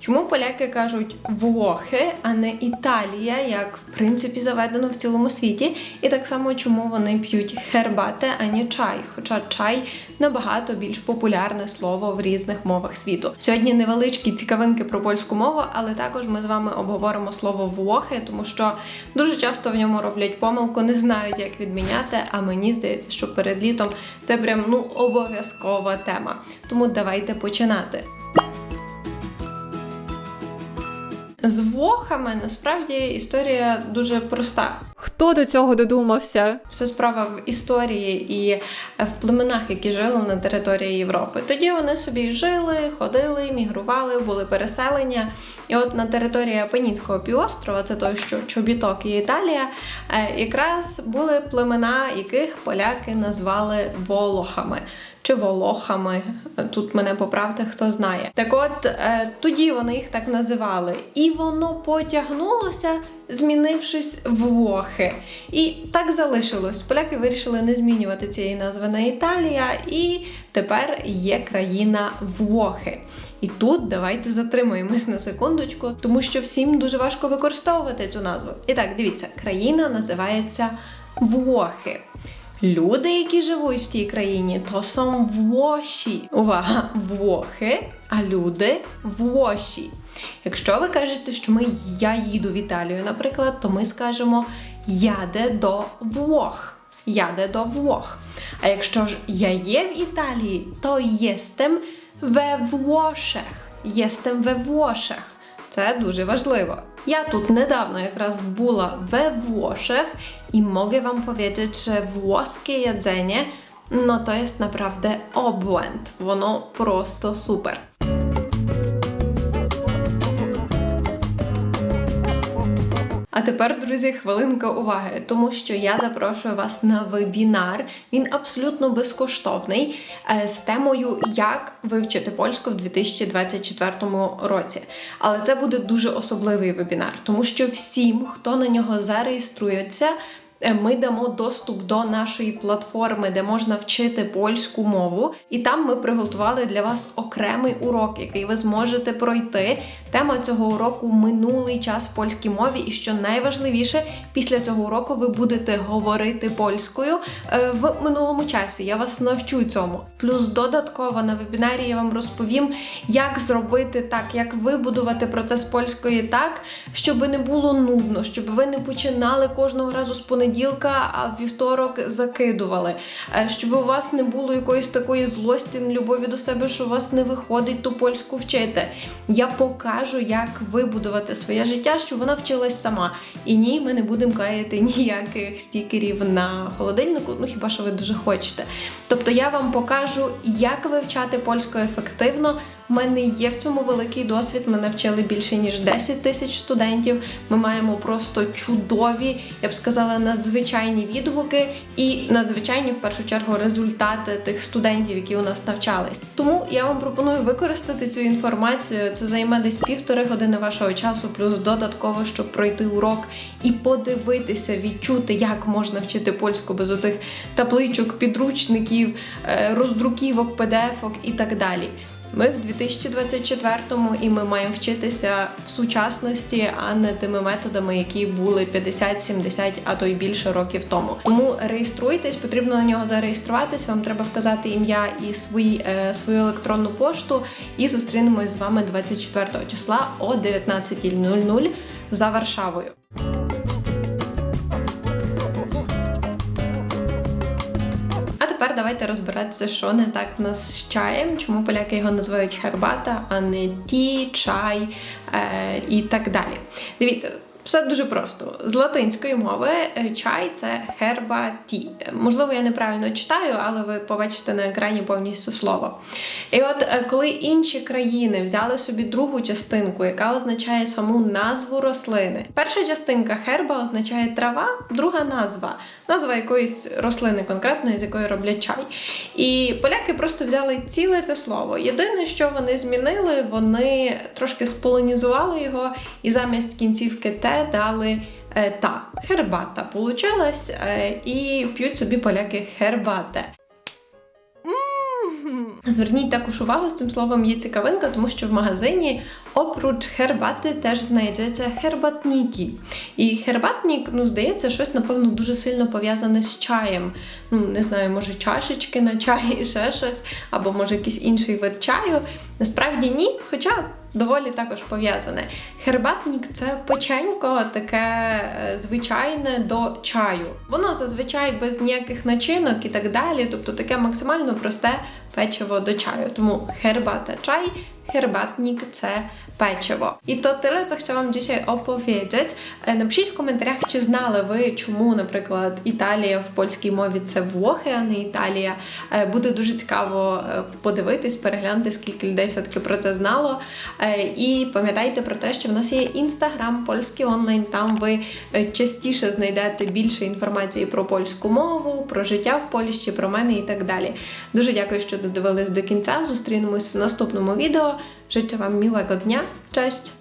Чому поляки кажуть Вохи, а не Італія, як в принципі заведено в цілому світі? І так само, чому вони п'ють хербате, а не чай? Хоча чай набагато більш популярне слово в різних мовах світу. Сьогодні невеличкі цікавинки про польську мову, але також ми з вами обговоримо слово Вохи, тому що дуже часто в ньому роблять помилку, не знають, як відміняти. А мені здається, що перед літом це прям ну обов'язкова тема. Тому давайте починати. З вохами насправді історія дуже проста. Хто до цього додумався? Все справа в історії і в племенах, які жили на території Європи. Тоді вони собі жили, ходили, мігрували, були переселення. І от на території Апенінського півострова, це той, що чобіток і Італія, е, якраз були племена, яких поляки назвали волохами. Чи волохами, тут мене поправте, хто знає. Так от е, тоді вони їх так називали, і воно потягнулося, змінившись в Вохи. І так залишилось. Поляки вирішили не змінювати цієї назви на Італія, і тепер є країна Вохи. І тут давайте затримаємось на секундочку, тому що всім дуже важко використовувати цю назву. І так, дивіться, країна називається Вохи. Люди, які живуть в тій країні, то сам Воші. Увага, Вохи, а люди Воші. Якщо ви кажете, що ми я їду в Італію, наприклад, то ми скажемо яде до Вох. Яде до Вох. А якщо ж я є в Італії, то єстем we Włoszech. Єстем we Włoszech. Це дуже важливо. Ja тут недавно якраз була we Włoszech i mogę wam powiedzieć, że włoskie jedzenie no to jest naprawdę obłęd. Воно просто супер. А тепер, друзі, хвилинка уваги, тому що я запрошую вас на вебінар. Він абсолютно безкоштовний е, з темою Як вивчити польську в 2024 році. Але це буде дуже особливий вебінар, тому що всім, хто на нього зареєструється, ми дамо доступ до нашої платформи, де можна вчити польську мову, і там ми приготували для вас окремий урок, який ви зможете пройти. Тема цього уроку минулий час в польській мові, і що найважливіше, після цього уроку ви будете говорити польською е, в минулому часі. Я вас навчу цьому. Плюс додатково на вебінарі я вам розповім, як зробити так, як вибудувати процес польської так, щоб не було нудно, щоб ви не починали кожного разу з понеділка, а в вівторок закидували, Е, щоб у вас не було якоїсь такої злості, любові до себе, що у вас не виходить ту польську вчити. Я покажу, як вибудувати своє життя, щоб вона вчилась сама. І ні, ми не будемо клеїти ніяких стікерів на холодильнику, ну хіба що ви дуже хочете. Тобто я вам покажу, як вивчати польську ефективно. У мене є в цьому великий досвід. Ми навчили більше ніж 10 тисяч студентів. Ми маємо просто чудові, я б сказала, надзвичайні відгуки і надзвичайні в першу чергу результати тих студентів, які у нас навчались. Тому я вам пропоную використати цю інформацію. Це займе десь півтори години вашого часу, плюс додатково, щоб пройти урок і подивитися, відчути, як можна вчити польську без оцих табличок, підручників, е, роздруківок, PDF-ок і так далі. Ми в 2024-му і ми маємо вчитися в сучасності, а не тими методами, які були 50, 70, а то й більше років тому. Тому реєструйтесь, потрібно на нього зареєструватись. Вам треба вказати ім'я і свої, е, свою електронну пошту. І зустрінемось з вами 24 числа о 19.00 за Варшавою. Давайте розбиратися, що не так в нас з чаєм, чому поляки його називають хербата, а не ті, чай е, і так далі. Дивіться. Все дуже просто. З латинської мови е, чай це tea. Можливо, я неправильно читаю, але ви побачите на екрані повністю слово. І от е, коли інші країни взяли собі другу частинку, яка означає саму назву рослини. Перша частинка херба означає трава, друга назва, назва якоїсь рослини конкретної, з якої роблять чай. І поляки просто взяли ціле це слово. Єдине, що вони змінили, вони трошки сполонізували його і замість кінцівки те дали е, та хербата. Получилась е, і п'ють собі поляки хербате. Зверніть також увагу з цим словом є цікавинка, тому що в магазині опруч хербати теж знайдеться хербатніки. І хербатнік, ну, здається, щось, напевно, дуже сильно пов'язане з чаєм. Ну, не знаю, може, чашечки на чай, ще щось, або може якийсь інший вид чаю. Насправді ні, хоча доволі також пов'язане. Хербатнік це печенько, таке е, звичайне до чаю. Воно зазвичай без ніяких начинок і так далі, тобто таке максимально просте печиво до чаю. Тому хербата czaj, herbatnik це печиво. І то tyle, co chciałam dzisiaj. Е, Напишіть в коментарях, чи знали ви, чому, наприклад, Італія в польській мові це Вохи, а не Італія. Буде дуже цікаво подивитись, переглянути, скільки людей все-таки про це знало. І пам'ятайте про те, що в нас є інстаграм польський онлайн. Там ви частіше знайдете більше інформації про польську мову, про життя в Польщі, про мене і так далі. Дуже дякую, що додивились до кінця. Зустрінемось в наступному відео. Życzę Wam miłego dnia. Cześć!